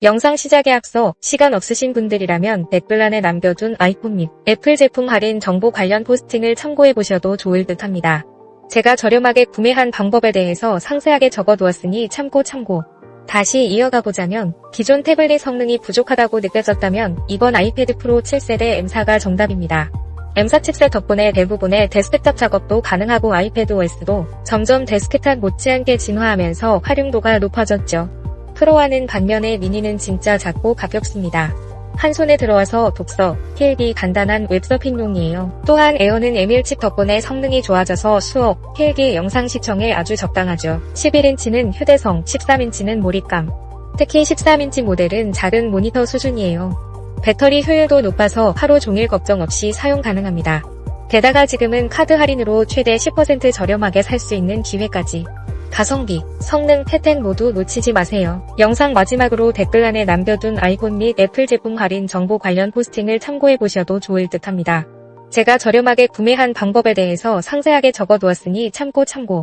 영상 시작에 앞서 시간 없으신 분들이라면 댓글란에 남겨둔 아이폰 및 애플 제품 할인 정보 관련 포스팅을 참고해 보셔도 좋을 듯 합니다. 제가 저렴하게 구매한 방법에 대해서 상세하게 적어두었으니 참고 참고. 다시 이어가 보자면 기존 태블릿 성능이 부족하다고 느껴졌다면 이번 아이패드 프로 7세대 M4가 정답입니다. M4 칩셋 덕분에 대부분의 데스크탑 작업도 가능하고 아이패드 OS도 점점 데스크탑 못지않게 진화하면서 활용도가 높아졌죠. 프로와는 반면에 미니는 진짜 작고 가볍습니다. 한 손에 들어와서 독서, 필기 간단한 웹서핑용이에요. 또한 에어는 M1칩 덕분에 성능이 좋아져서 수업, 필기 영상 시청에 아주 적당하죠. 11인치는 휴대성, 13인치는 몰입감. 특히 13인치 모델은 작은 모니터 수준이에요. 배터리 효율도 높아서 하루 종일 걱정 없이 사용 가능합니다. 게다가 지금은 카드 할인으로 최대 10% 저렴하게 살 수 있는 기회까지. 가성비, 성능, 혜택 모두 놓치지 마세요. 영상 마지막으로 댓글란에 남겨둔 아이폰 및 애플 제품 할인 정보 관련 포스팅을 참고해 보셔도 좋을 듯 합니다. 제가 저렴하게 구매한 방법에 대해서 상세하게 적어두었으니 참고 참고.